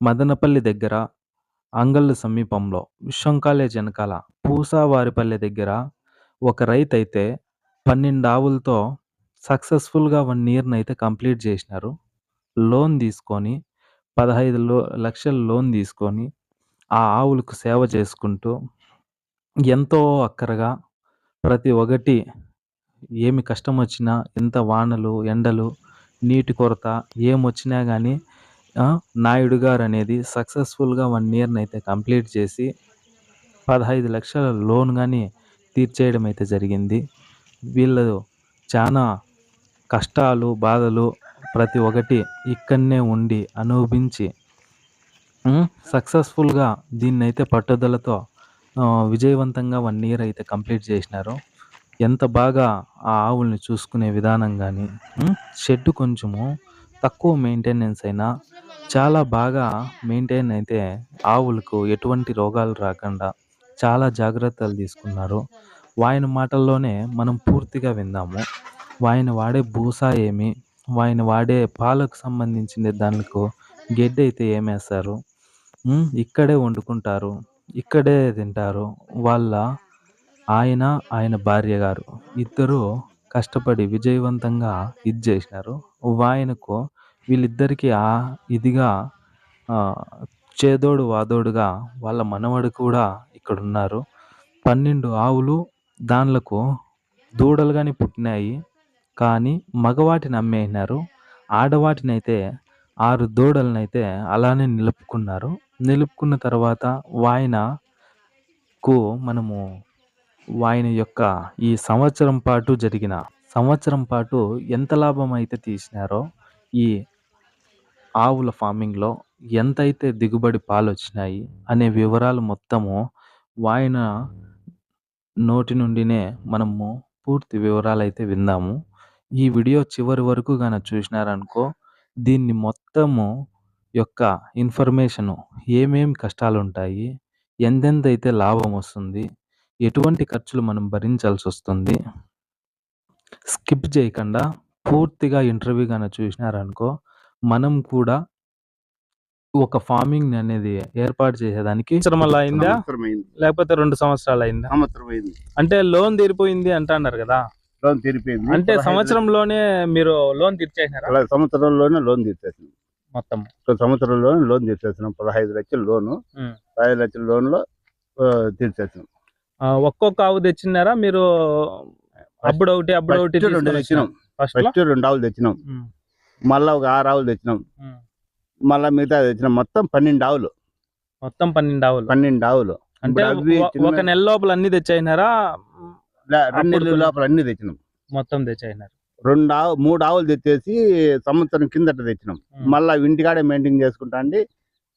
మదనపల్లి దగ్గర అంగళ్ళు సమీపంలో విశ్వం కాలేజ్ వెనకాల పూసావారిపల్లె దగ్గర ఒక రైతు అయితే పన్నెండు ఆవులతో సక్సెస్ఫుల్గా వన్ ఇయర్ని అయితే కంప్లీట్ చేసినారు. లోన్ తీసుకొని పదహైదు లో లక్షల లోన్ తీసుకొని ఆ ఆవులకు సేవ చేసుకుంటూ ఎంతో అక్కరగా ప్రతి ఒక్కటి ఏమి కష్టం వచ్చినా ఎంత వానలు ఎండలు నీటి కొరత ఏమొచ్చినా కానీ నాయుడు గారు అనేది సక్సెస్ఫుల్గా వన్ ఇయర్ని అయితే కంప్లీట్ చేసి పదహైదు లక్షల లోన్ కానీ తీర్చేయడం అయితే జరిగింది. వీళ్ళు చాలా కష్టాలు బాధలు ప్రతి ఒక్కటి ఇక్కడనే ఉండి అనుభవించి సక్సెస్ఫుల్గా దీన్ని అయితే పట్టుదలతో విజయవంతంగా వన్ ఇయర్ అయితే కంప్లీట్ చేసినారు. ఎంత బాగా ఆ ఆవుల్ని చూసుకునే విధానం కానీ షెడ్ కొంచెము తక్కువ మెయింటెనెన్స్ అయినా చాలా బాగా మెయింటైన్ అయితే ఆవులకు ఎటువంటి రోగాలు రాకుండా చాలా జాగ్రత్తలు తీసుకున్నారు. ఆయన మాటల్లోనే మనం పూర్తిగా విందాము. ఆయన వాడే భూసా ఏమి? ఆయన వాడే పాలకు సంబంధించిన దానికి గడ్డి అయితే ఏమేస్తారు? ఇక్కడే వండుకుంటారు ఇక్కడే తింటారు వాళ్ళ ఆయన ఆయన భార్య గారు. ఇద్దరు కష్టపడి విజయవంతంగా ఇది చేసినారు. ఆయనకు వీళ్ళిద్దరికీ ఆ ఇదిగా చేదోడు వాదోడుగా వాళ్ళ మనవడు కూడా ఇక్కడ ఉన్నారు పన్నెండు ఆవులు దానిలకు దూడలు కానీ పుట్టినాయి. కానీ మగవాటిని అమ్మేసినారు ఆడవాటిని అయితే ఆరు దూడలనైతే అలానే నిలుపుకున్నారు. నిలుపుకున్న తర్వాత వాయనకు మనము వాయన యొక్క ఈ సంవత్సరం పాటు జరిగిన సంవత్సరం పాటు ఎంత లాభం అయితే తీసినారో ఈ ఆవుల ఫార్మింగ్లో ఎంతైతే దిగుబడి పాలు వచ్చినాయి అనే వివరాలు మొత్తము వాయన నోటి నుండినే మనము పూర్తి వివరాలు అయితే విందాము. ఈ వీడియో చివరి వరకు కానీ చూసినారనుకో దీన్ని మొత్తము యొక్క ఇన్ఫర్మేషను ఏమేమి కష్టాలు ఉంటాయి అయితే లాభం వస్తుంది ఎటువంటి ఖర్చులు మనం భరించాల్సి వస్తుంది స్కిప్ చేయకుండా పూర్తిగా ఇంటర్వ్యూ కానీ చూసినారనుకో మనం కూడా ఒక ఫార్మింగ్ అనేది ఏర్పాటు చేసేదానికి సంవత్సరం అయిందా లేకపోతే రెండు సంవత్సరాలు అయిందా అంటే లోన్ తీరిపోయింది అంటున్నారు కదా? లోన్ తీరిపోయింది. అంటే సంవత్సరంలోనే మీరు లోన్ తీర్చేసినారా? సంవత్సరంలోనే లోన్ తీర్చేసినాం. మొత్తం. సంవత్సరంలోనే లోన్ తీర్చేసినాం. పదహైదు లక్షల లోను. పదహైదు లక్షల లోన్లో తీర్చేసినాం. ఒక్కొక్క ఆవు తెచ్చినారా మీరు? అప్పుడు ఒకటి అప్పుడు ఒకటి రెండు తెచ్చినాం. ఫస్ట్ రెండు ఆవులు తెచ్చినాం. మళ్ళా ఒక ఆరు ఆవులు తెచ్చినాం. మళ్ళా మిగతా తెచ్చినాం. మొత్తం పన్నెండు ఆవులు. మొత్తం పన్నెండు ఆవులు. పన్నెండు ఆవులు. అంటే ఒక నెల లోపల అన్ని తెచ్చైనారా రెండు నెలల లోపల అన్ని తెచ్చినాం. మొత్తం తెచ్చైనారు రెండు ఆవు మూడు ఆవులు తెచ్చేసి సంవత్సరం కిందట తెచ్చినాం. మళ్ళా ఇంటికాడే మెయింటైన్ చేసుకుంటా అండి.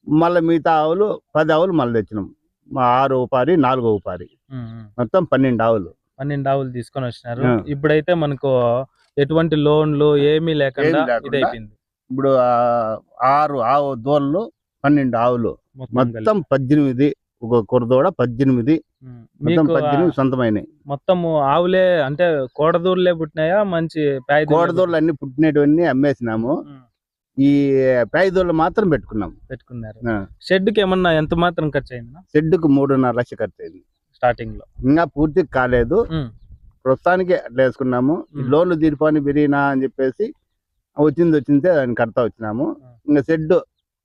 మళ్ళీ మిగతా ఆవులు పది ఆవులు మళ్ళీ తెచ్చినాం. ఆరు ఉపారి నాలుగో ఉపారి మొత్తం పన్నెండు ఆవులు. పన్నెండు ఆవులు తీసుకొని వచ్చినారు. ఇప్పుడైతే మనకు ఎటువంటి లోన్లు ఏమీ లేకుండా ఇదైపోయింది. ఇప్పుడు ఆరు ఆవు దోళ్ళు పన్నెండు ఆవులు. మొత్తం పద్దెనిమిది ఒక కురదోడ పద్దెనిమిది. మొత్తం పద్దెనిమిది సొంతమైనవి మొత్తం ఆవులే అంటే కోడదూరులే పుట్టినాయా? మంచి కోడదూరులు అన్ని పుట్టినటువన్నీ అమ్మేసినాము. ఈ ప్యాయిదోళ్ళు మాత్రం పెట్టుకున్నాం పెట్టుకున్నారు. షెడ్కి ఏమన్నా ఎంత మాత్రం ఖర్చు అయింది షెడ్కు మూడున్నర లక్ష ఖర్చు అయింది స్టార్టింగ్లో ఇంకా పూర్తి కాలేదు. ప్రస్తుతానికి అట్లా వేసుకున్నాము. లోన్లు తీరిపోని బిరినా అని చెప్పేసి వచ్చింది వచ్చింది దాన్ని కడతా వచ్చినాము. ఇంకా షెడ్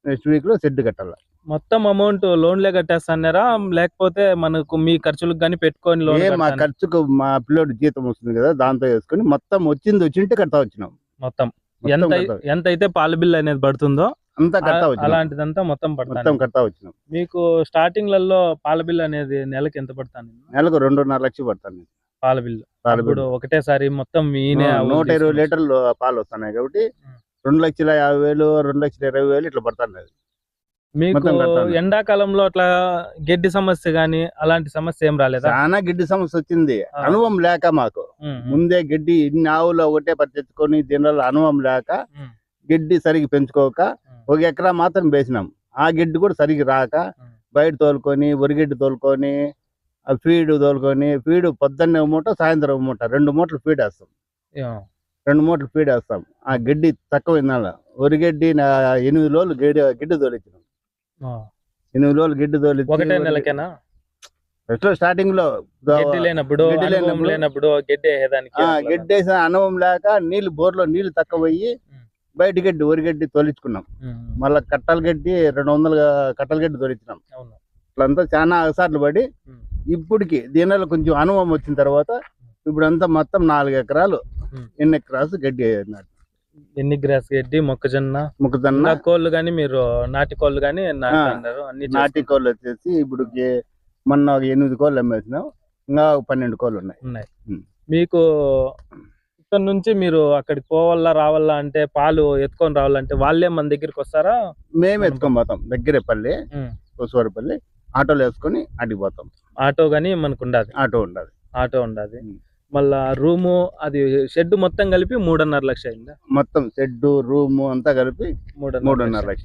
నెక్స్ట్ వీక్లో షెడ్ కట్టాల. మొత్తం అమౌంట్ లోన్లే కట్టేస్తున్నారా? లేకపోతే మనకు మీ ఖర్చులకు కానీ పెట్టుకొని లోన్ మా ఖర్చుకు మా పిల్లోడు జీతం వస్తుంది కదా దాంతో వేసుకొని మొత్తం వచ్చింది వచ్చింటే కడతా వచ్చినాం. మొత్తం. ఎంత ఎంత అయితే పాల బిల్ అనేది పడుతుందో అంతా కడతా అలాంటిదంతా మొత్తం మొత్తం కడతా వచ్చినాం. మీకు స్టార్టింగ్లలో పాల బిల్ అనేది నెలకు ఎంత పడతాను నెలకు రెండున్నర లక్షలు పడతాను పాల బిల్లు. ఇప్పుడు ఒకటేసారి మొత్తం నూట ఇరవై లీటర్లు పాలు వస్తున్నాయి కాబట్టి రెండు లక్షల యాభై వేలు రెండు లక్షల ఇరవై వేలు ఇట్లా పడుతున్నాయి. మీకు ఎండాకాలంలో అట్లా గడ్డి సమస్య గాని అలాంటి సమస్య ఏం రాలేదా? చాలా గడ్డి సమస్య వచ్చింది. అనుభవం లేక మాకు. ముందే గడ్డి ఇన్ని ఆవులు ఒకటే పట్టించుకొని దీనివల్ల అనుభవం లేక గడ్డి సరిగి పెంచుకోక ఒక ఎకరా మాత్రం వేసినాం. ఆ గడ్డి కూడా సరిగి రాక బయట తోలుకొని వరిగడ్డి తోలుకొని ఫీడ్ తోలుకొని ఫీడ్ పొద్దున్నే మూట సాయంత్రం మూట రెండు మూటలు ఫీడ్ వేస్తాం. రెండు మూటలు ఫీడ్ వేస్తాం. ఆ గడ్డి తక్కువ వరిగడ్డి ఎనిమిది రోజులు గడ్డి గడ్డి తోలిచ్చినాం. ఎనిమిది రోజులు గడ్డి తోలిచ్చి ఒకటే నెలకేనా? ఫస్ట్ స్టార్టింగ్లో? గడ్డి లేనప్పుడు గడ్డి అనుభవం లేనప్పుడు- గడ్డి గడ్డి లేక నీళ్ళు బోర్లో నీళ్ళు తక్కువ ఉం. బయట గడ్డి వరి గడ్డి తోలించుకున్నాం మళ్ళా కట్టల గడ్డి రెండు వందల కట్టల గడ్డి తోలించినాం ఇట్లంతా చాలా అవసార్లు పడి. ఇప్పటికి దీనిలో కొంచెం అనుభవం వచ్చిన తర్వాత ఇప్పుడంతా మొత్తం నాలుగు ఎకరాలు. ఎన్ని ఎకరాలు గడ్డి నాటు ఎన్ని గ్రాస్ గడ్డి మొక్కజొన్న? మొక్కజొన్న. కోళ్ళు గాని మీరు నాటి కోళ్ళు అన్ని నాటి కోళ్ళు వచ్చేసి ఇప్పుడు మొన్న ఒక ఎనిమిది కోళ్ళు అమ్మేసినాం ఇంకా పన్నెండు కోళ్ళు ఉన్నాయి. ఉన్నాయి. మీకు ఇక్కడ నుంచి మీరు అక్కడికి పోవాలా రావాలా అంటే పాలు ఎత్తుకొని రావాలంటే వాళ్ళే మన దగ్గరికి వస్తారా? మేము ఎత్తుకొని పోతాం దగ్గరే పల్లి ఉం. కోసువారిపల్లి ఆటోలో వేసుకొని అడిగి పోతాం. ఆటో గాని మనకు ఉండదు ఆటో ఉండదు. ఆటో ఉండదు. మళ్ళా రూము అది షెడ్ మొత్తం కలిపి మూడున్నర లక్ష అయిందా? మొత్తం షెడ్ రూము అంతా కలిపి మూడున్నర లక్ష.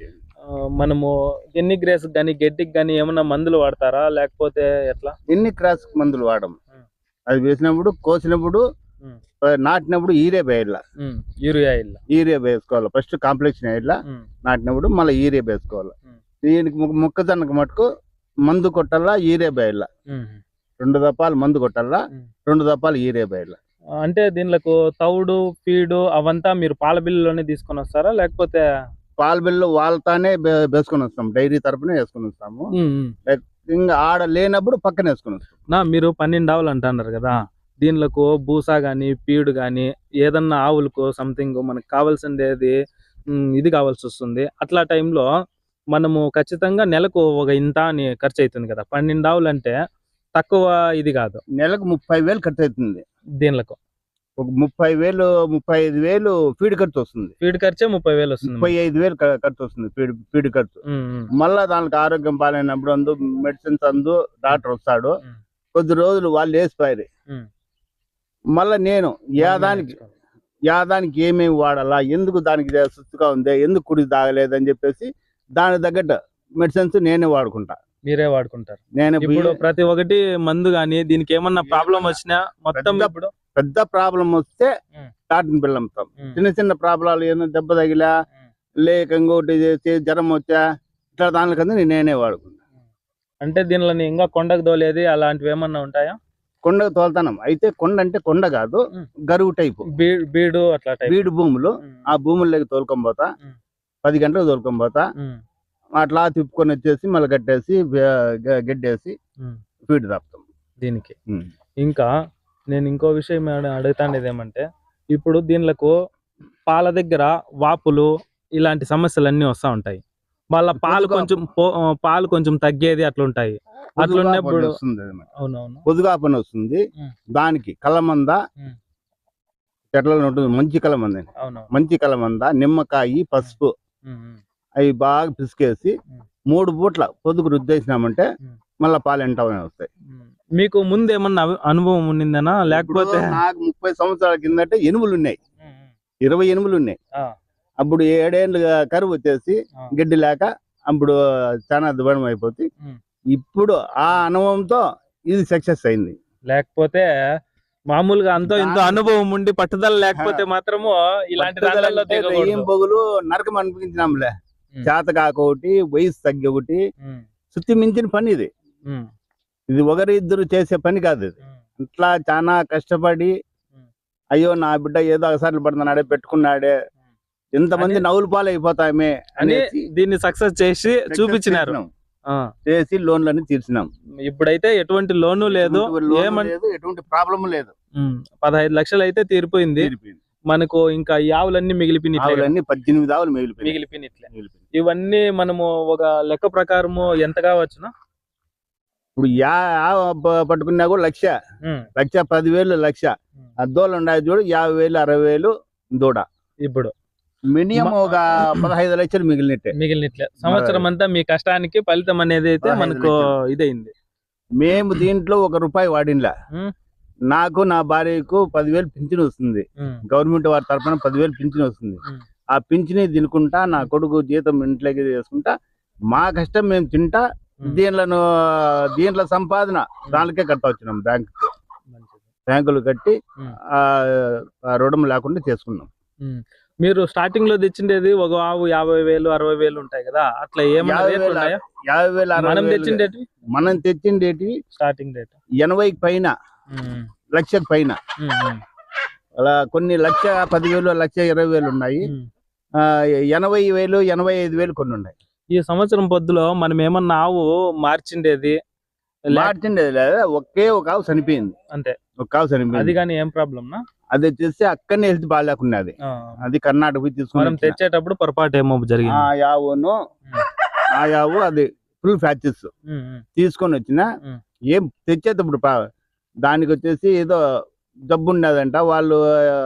మనము ఎన్ని గ్రేస్ గాని గడ్డికి గాని ఏమన్నా మందులు వాడతారా? లేకపోతే ఎట్లా? ఎన్ని క్రాస్ మందులు వాడము. అది వేసినప్పుడు కోసినప్పుడు నాటినప్పుడు ఈరే వేయాల యూరియా ఇల్ల ఈరే వేసుకోవాలి? ఫస్ట్ కాంప్లెక్స్ వేయాల నాటినప్పుడు మళ్ళీ ఈరే వేసుకోవాలి. దీనికి మొక్క- మొక్కజొన్నకు మటుకు మందు కొట్టాలా ఈరే ఉమ్. రెండు దప్పాలు మందు కొట్టాలా. రెండు దప్పాలు ఈరే వేయాల అంటే దీనిలకు తౌడు ఫీడు అవంతా మీరు పాల బిల్లులోనే తీసుకొని వస్తారా లేకపోతే పాల బిల్లు వాళ్ళతోనే వేసుకొని వస్తాం డైరీ తరపున వేసుకొని వస్తాము. ఇంకా ఆడ లేనప్పుడు పక్కన వేసుకొని వస్తాం. మీరు పన్నెండు ఆవులు అంటున్నారు కదా దీనిలకు బూసా గాని పీడు గాని ఏదన్నా ఆవులకు సంథింగ్ మనకు కావాల్సిందేది ఇది కావాల్సి వస్తుంది. అట్లా టైంలో మనము ఖచ్చితంగా నెలకు ఒక ఇంత అని ఖర్చు అవుతుంది కదా. పన్నెండు ఆవులు అంటే తక్కువ ఇది కాదు. నెలకు ముప్పై వేలు ఖర్చు అవుతుంది దీనిలకు. ఒక ముప్పై వేలు ముప్పై ఐదు వేలు ఫీడ్ ఖర్చు వస్తుంది. ఫీడ్ ఖర్చే ముప్పై వేలు వస్తుంది ముప్పై ఐదు వేలు ఖర్చు వస్తుంది ఫీడ్ ఫీడ్ ఖర్చు. మళ్ళా దానికి ఆరోగ్యం పాలైనప్పుడు అందు మెడిసిన్స్ అందు డాక్టర్ వస్తాడు. కొద్ది రోజులు వాళ్ళు వేసిపోయారు. మళ్ళా నేను యాదానికి యాదానికి ఏమేమి వాడాలా ఎందుకు దానికి ఇదే సుస్తుగా ఉంది ఎందుకు కుడి తాగలేదని చెప్పేసి దానికి తగ్గట్టు మెడిసిన్స్ నేనే వాడుకుంటా. మీరే వాడుకుంటారు. నేను ఇప్పుడు ప్రతి ఒక్కటి మందు గాని దీనికి ఏమన్నా ప్రాబ్లం వచ్చినా మొత్తం పెద్ద ఇప్పుడు పెద్ద ప్రాబ్లం వస్తే. డాక్టర్ని పిల్లంతాం ఉమ్, చిన్న చిన్న ప్రాబ్లాలు ఏమైనా దెబ్బ తగిలా. లేక ఇంకోటి చేసి జ్వరం వచ్చా ఇట్లా దానికన్నా నేనే వాడుకుంటా. అంటే దీనిలో ఇంకా కొండకు దోలేది అలాంటివి ఏమన్నా ఉంటాయా? కొండకు తోలుతానం. అయితే కొండ అంటే కొండ కాదు. గరువు టైపు. బీడు అట్లా టైప్. బీడు భూములు ఆ భూముల్లోకి తోలుకొని పోతా. పది గంటలకు తోలుకొని పోతా. అట్లా తిప్పుకొని వచ్చేసి మళ్ళీ కట్టేసి గడ్డేసి. ఫీడ్ తాపుతాం. దీనికి. ఇంకా నేను ఇంకో విషయం అడ- అడుగుతాండేది ఏమంటే ఇప్పుడు దీనిలకు పాల దగ్గర వాపులు ఇలాంటి సమస్యలు అన్ని వస్తా ఉంటాయి. మళ్ళా పాలు పొదుగు కొంచెం పాలు కొంచెం తగ్గేది అట్లా ఉంటాయి. అట్లున్నప్పుడు. అవునవును. పొదుగాపని వస్తుంది. దానికి కలమంద ఉం. చెట్లలో ఉంటుంది. మంచి కలమంద మంచి కలమంద నిమ్మకాయ పసుపు అవి బాగా పిసికేసి. మూడు పూట్ల పొదుగు రుద్దేసినామంటే. మళ్ళీ పాలు ఎంటనే వస్తాయి. మీకు ముందు ఏమన్నా అనుభవం ఉండిందనా లేకపోతే నాకు ముప్పై సంవత్సరాల కిందట ఎనుములు ఉన్నాయి. ఇరవై ఎనుములు ఉన్నాయి అప్పుడు ఏడేళ్ళు కరువు వచ్చేసి. గడ్డి లేక అప్పుడు చాలా దుబాణం అయిపోతుంది ఉం. ఇప్పుడు ఆ అనుభవంతో ఇది సక్సెస్ అయింది లేకపోతే మామూలుగా అంతో ఇంతో అనుభవం ఉండి పట్టుదల లేకపోతే మాత్రము ఇలాంటి పొగులు నరకం అనిపించినాంలే. చేత కాకొకటి వయసు తగ్గి ఒకటి ఉమ్, శుద్ధి మించిన పని ఇది. ఇది ఒకరి ఇద్దరు చేసే పని కాదు ఇది. ఇట్లా చాలా కష్టపడి. అయ్యో నా బిడ్డ ఏదో ఒకసారి పడుతున్నాడే పెట్టుకున్నాడే. ఎంతమంది అని- నవ్వులు పాలైపోతామే అని దీన్ని సక్సెస్ చేసి చూపించినారు. చేసి లోన్లన్నీ తీర్చినాం. ఇప్పుడైతే ఎటువంటి లోను లేదు. ఎటువంటి ప్రాబ్లం లేదు పదహైదు లక్షలు అయితే తీరిపోయింది. మనకు ఇంకా ఈ ఆవులన్నీ. ఆవులన్నీ పద్దెనిమిది ఆవులు మిగిలిపోయినాయి. మిగిలిపోయినట్లే. మిగిలిపోయినాయి. ఇవన్నీ మనము ఒక లెక్క ప్రకారము ఎంత కావచ్చునా? ఇప్పుడు యా పట్టుకున్నా కూడా లక్ష. లక్ష పదివేలు లక్ష. అద్దోళ్ళు ఉన్నాయి చూడు యాభై వేలు అరవై వేలు దూడ. ఇప్పుడు. మినిమం ఒక పదహైదు లక్షలు మిగిలినట్టే మిగిలినట్లే సంవత్సరం అంతా మీ కష్టానికి ఫలితం అనేది అయితే మనకు. ఇదైంది మేము దీంట్లో ఒక రూపాయి వాడినలా. నాకు నా భార్యకు పదివేలు పింఛన్ వస్తుంది గవర్నమెంట్ వారి తరఫున పదివేలు పింఛన్ వస్తుంది. ఆ పింఛని తినుకుంటా నా కొడుకు జీతం ఇంట్లోకి చేసుకుంటా మా కష్టం మేము తింటా. దీంట్లో దీంట్లో సంపాదన దానికే కడతా వచ్చినాం బ్యాంక్. బ్యాంకులు కట్టి. ఆ రుణం లేకుండా చేసుకున్నాం. మీరు స్టార్టింగ్లో తెచ్చిండేది ఒక ఆవు యాభై వేలు అరవై వేలు ఉంటాయి కదా. అట్లా ఏమైనా యాభై వేలు, మనం. తెచ్చిండేటి? మనం తెచ్చిండేటి స్టార్టింగ్ రేట్ ఎనభైకి పైన లక్షకి పైన. అలా కొన్ని లక్ష పదివేలు లక్ష ఇరవై వేలు ఉన్నాయి. ఎనభై వేలు ఎనభై ఐదు వేలు కొన్ని ఉన్నాయి. ఈ సంవత్సరం పొద్దులో మనం ఏమన్నా ఆవు మార్చిండేది? మార్చిండేది లేదా? ఒకే ఒక ఆవు చనిపోయింది. అంతే. ఒక ఆవు అది చనిపోయింది కానీ ఏం ప్రాబ్లం నా? అది వచ్చేసి అక్కడనే హెల్త్ బాగాలేకున్నది ఆ. అది కర్ణాటక పోయి తీసుకుని మనం వచ్చిన. తెచ్చేటప్పుడు పొరపాటు ఏమో ఆ జరిగింది యావును ఆ యావు అది ఫుల్ ఫ్యాచెస్ తీసుకొని వచ్చిన. ఏం తెచ్చేటప్పుడు దానికి వచ్చేసి ఏదో జబ్బు ఉన్నదంట వాళ్ళు ఆ,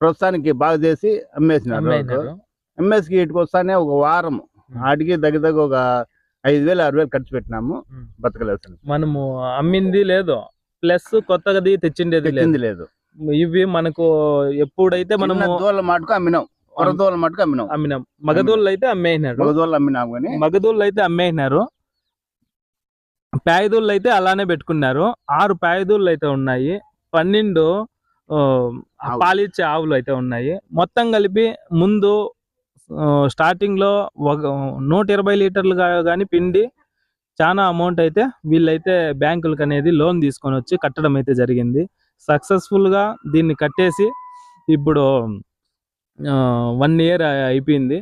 ప్రస్తుతానికి బాగా చేసి అమ్మేసినారు. ఎంఎస్కి ఇటుకు వస్తానే ఒక వారం ఆడికి దగ్గర దగ్గర ఒక ఐదు వేలు ఆరు వేలు ఖర్చు పెట్టినాము. బతకలేదు మనము అమ్మింది లేదు ప్లస్ కొత్తది తెచ్చిండేది లేదు ఇవి మనకు ఎప్పుడైతే చిన్న దూల మటుకు అమ్మినాం. దూల మటుకు అమ్మినాం. అమ్మినాం. మగదూళ్ళు అయితే అమ్మేసినారు. దూల అమ్మినాం కానీ మగదూళ్ళు అయితే అమ్మేసినారు. ప్యాయదూళ్ళు అయితే అలానే పెట్టుకున్నారు. ఆరు ప్యాయదూళ్ళు అయితే ఉన్నాయి. పన్నెండు. పాలిచ్చే ఆవులు అయితే ఉన్నాయి. మొత్తం కలిపి ముందు స్టార్టింగ్లో ఒక నూట ఇరవై లీటర్లు కానీ పిండి చాలా అమౌంట్ అయితే వీళ్ళైతే బ్యాంకులకు అనేది లోన్ తీసుకొని వచ్చి కట్టడం అయితే జరిగింది. సక్సెస్ఫుల్గా దీన్ని కట్టేసి ఇప్పుడు వన్ ఇయర్ అయిపోయింది.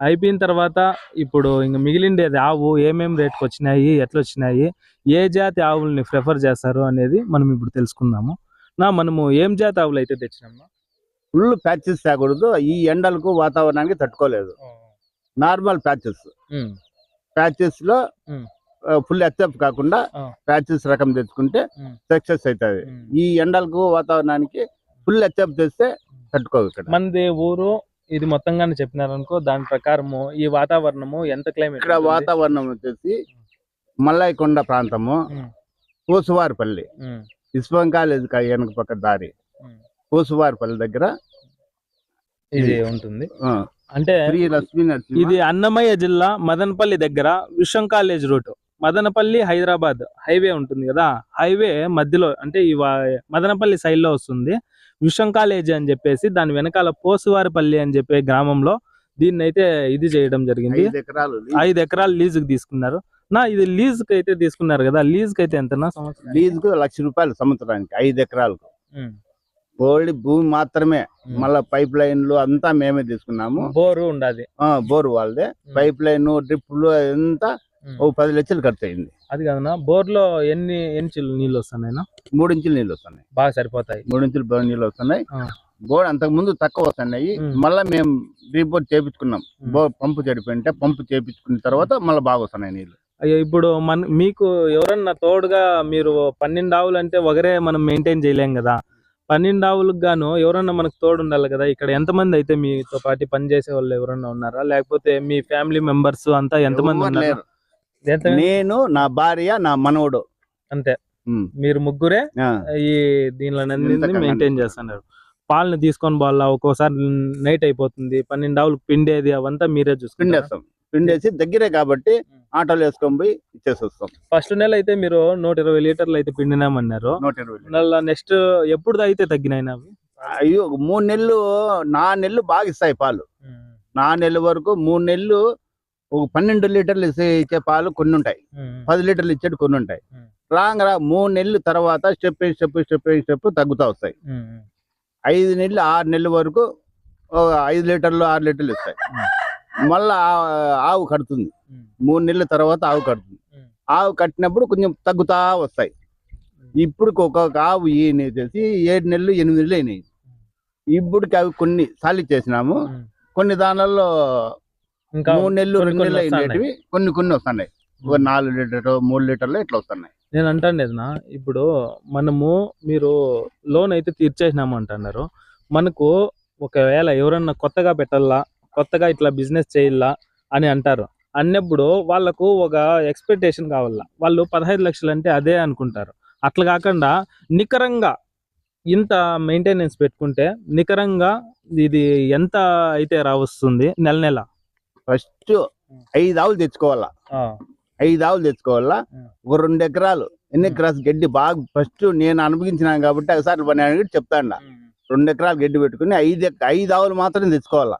అయిపోయిన తర్వాత ఇప్పుడు ఇంక మిగిలిండేది ఆవు ఏమేం రేట్కి వచ్చినాయి ఎట్లా వచ్చినాయి ఏ జాతి ఆవుల్ని ప్రిఫర్ చేస్తారు అనేది మనం ఇప్పుడు తెలుసుకుందాము. నా మనము ఏం జాతి ఆవులు అయితే తెచ్చినాము? ఫుల్ ప్యాచెస్ తేకూడదు. ఈ ఎండలకు వాతావరణానికి తట్టుకోలేదు. Normal patches. ప్యాచెస్లో ఉమ్. ఫుల్ ఎక్సెప్ట్ కాకుండా. ప్యాచెస్ రకం తెచ్చుకుంటే. సక్సెస్ అవుతుంది. ఈ ఎండలకు వాతావరణానికి ఫుల్ ఎక్సెప్ట్ చేస్తే తట్టుకోవు ఇక్కడ. మనది ఊరు ఇది మొత్తంగానే చెప్పినారనుకో దాని ప్రకారము ఈ వాతావరణము ఎంత క్లైమేట్ ఇక్కడ వాతావరణం వచ్చేసి మల్లాయికొండ ప్రాంతము పూసువారిపల్లి ఇస్వం కాలేజ్ వెనక పక్క దారి పూసువారిపల్లి దగ్గర ఇది ఉంటుంది. అంటే ఇది అన్నమయ్య జిల్లా మదనపల్లి దగ్గర Vishwam college route Madanapalle Hyderabad highway ఉంటుంది కదా హైవే మధ్యలో అంటే ఈ మదనపల్లి సైడ్లో వస్తుంది. విశ్వం కాలేజ్ అని చెప్పేసి దాని వెనకాల పోసువారిపల్లి అని చెప్పే గ్రామంలో దీన్ని అయితే ఇది చేయడం జరిగింది. ఐదు ఎకరాలు ఐదు ఎకరాలు లీజ్కి తీసుకున్నారు. నా ఇది లీజ్కి అయితే తీసుకున్నారు కదా లీజ్కి అయితే ఎంతనా సంవత్సరం లీజ్కు లక్ష రూపాయలు సంవత్సరానికి ఐదు ఎకరాలకు. ఓన్లీ భూమి మాత్రమే మళ్ళా పైప్ లైన్లు అంతా మేమే తీసుకున్నాము. బోరు ఉండాది. ఆ, బోర్ వాళ్ళదే. పైప్ లైన్ డ్రిప్లు అంతా ఓ పది లక్షలు ఖర్చు అయింది అది కాదన్నా బోర్లో ఎన్ని ఎంచులు నీళ్ళు వస్తున్నాయినా మూడు ఇంచులు నీళ్ళు వస్తున్నాయి. బాగా సరిపోతాయి. మూడు ఇంచులు నీళ్ళు వస్తున్నాయి. బోర్ అంతకు ముందు తక్కువ వస్తున్నాయి. మళ్ళా మేము రీపోర్ట్ చేపించుకున్నాం. బోర్ పంపు చెడిపోయింటే పంపు చేపించుకున్న తర్వాత మళ్ళీ బాగా వస్తున్నాయి నీళ్ళు. అయ్యో ఇప్పుడు మన మీకు ఎవరన్నా తోడుగా మీరు పన్నెండు ఆవులు అంటే ఒకరే మనం మెయింటైన్ చేయలేం కదా. పన్నెండు ఆవులకు గాను ఎవరన్నా మనకు తోడు ఉండాలి కదా. ఇక్కడ ఎంతమంది అయితే మీతో పాటు పని చేసే వాళ్ళు ఎవరన్నా ఉన్నారా? లేకపోతే మీ ఫ్యామిలీ మెంబర్స్ అంతా ఎంతమంది ఉన్నారు? నేను నా భార్య నా మనవడు. అంతే. మీరు ముగ్గురే ఈ దీనిలో మెయింటైన్ చేస్తున్నారు. పాలను తీసుకొని పోవాలా ఒక్కోసారి నైట్ అయిపోతుంది పన్నెండు ఆవులకు పిండేది అవంతా మీరే చూసుకుంటారు? పిండేస్తాం. పిండేసి దగ్గరే కాబట్టి ఆటోలు వేసుకొని పోయి ఇచ్చేసి వస్తాం ఫస్ట్ నెల అయితే మీరు నూట ఇరవై లీటర్లు అయితే పిండినామన్నారు. నూట ఇరవై నెక్స్ట్ ఎప్పుడు అయితే తగ్గినాయినా అవి? అయ్యో మూడు నెలలు నా నెలలు బాగా ఇస్తాయి పాలు. నా నెల వరకు మూడు నెలలు ఒక పన్నెండు లీటర్లు ఇచ్చే ఇచ్చే పాలు కొన్ని ఉంటాయి పది లీటర్లు ఇచ్చేటి కొన్ని ఉంటాయి. రాంగ్ రా మూడు నెలలు తర్వాత స్టెప్ స్టెప్ స్టెప్ స్టెప్ తగ్గుతా వస్తాయి. ఐదు నెలలు ఆరు నెలల వరకు ఒక ఐదు లీటర్లు ఆరు లీటర్లు ఇస్తాయి. మళ్ళా ఆవు కడుతుంది. మూడు నెలల తర్వాత ఆవు కడుతుంది. ఆవు కట్టినప్పుడు కొంచెం తగ్గుతా వస్తాయి. ఇప్పుడు ఒక్కొక్క ఆవు ఈయన ఏడు నెలలు ఎనిమిది నెలలు అయినాయి. ఇప్పటికి అవి కొన్ని సాలి చేసినాము. కొన్ని దానిలో ఇంకా మూడు నెలలు కొన్ని రెండు కొన్ని నెలలు వస్తున్నాయి. అయినవి కొన్ని కొన్ని వస్తున్నాయి. ఒక నాలుగు లీటర్ మూడు లీటర్లు ఇట్లా వస్తున్నాయి. నేను అంటానేదనా ఇప్పుడు మనము మీరు లోన్ అయితే తీర్చేసినాము అంటున్నారు మనకు ఒకవేళ ఎవరన్నా కొత్తగా పెట్టాలా కొత్తగా ఇట్లా బిజినెస్ చేయాలా అని అంటారు. అన్నప్పుడు వాళ్ళకు ఒక ఎక్స్పెక్టేషన్ కావాలా. వాళ్ళు పదహైదు లక్షలు అంటే అదే అనుకుంటారు. అట్లా కాకుండా నికరంగా ఇంత మెయింటెనెన్స్ పెట్టుకుంటే నికరంగా ఇది ఎంత అయితే రావస్తుంది నెల నెల? ఫస్ట్ ఐదు ఆవులు తెచ్చుకోవాలా? ఐదు ఆవులు తెచ్చుకోవాలా. ఒక రెండు ఎకరాలు. ఎన్ని. ఎకరాలు గడ్డి బాగా ఫస్ట్ నేను అనుభవించినాను కాబట్టి ఒకసారి పని చెప్తాండ. రెండు ఎకరాలు గడ్డి పెట్టుకుని ఐదు ఐదు ఆవులు మాత్రం తెచ్చుకోవాలా.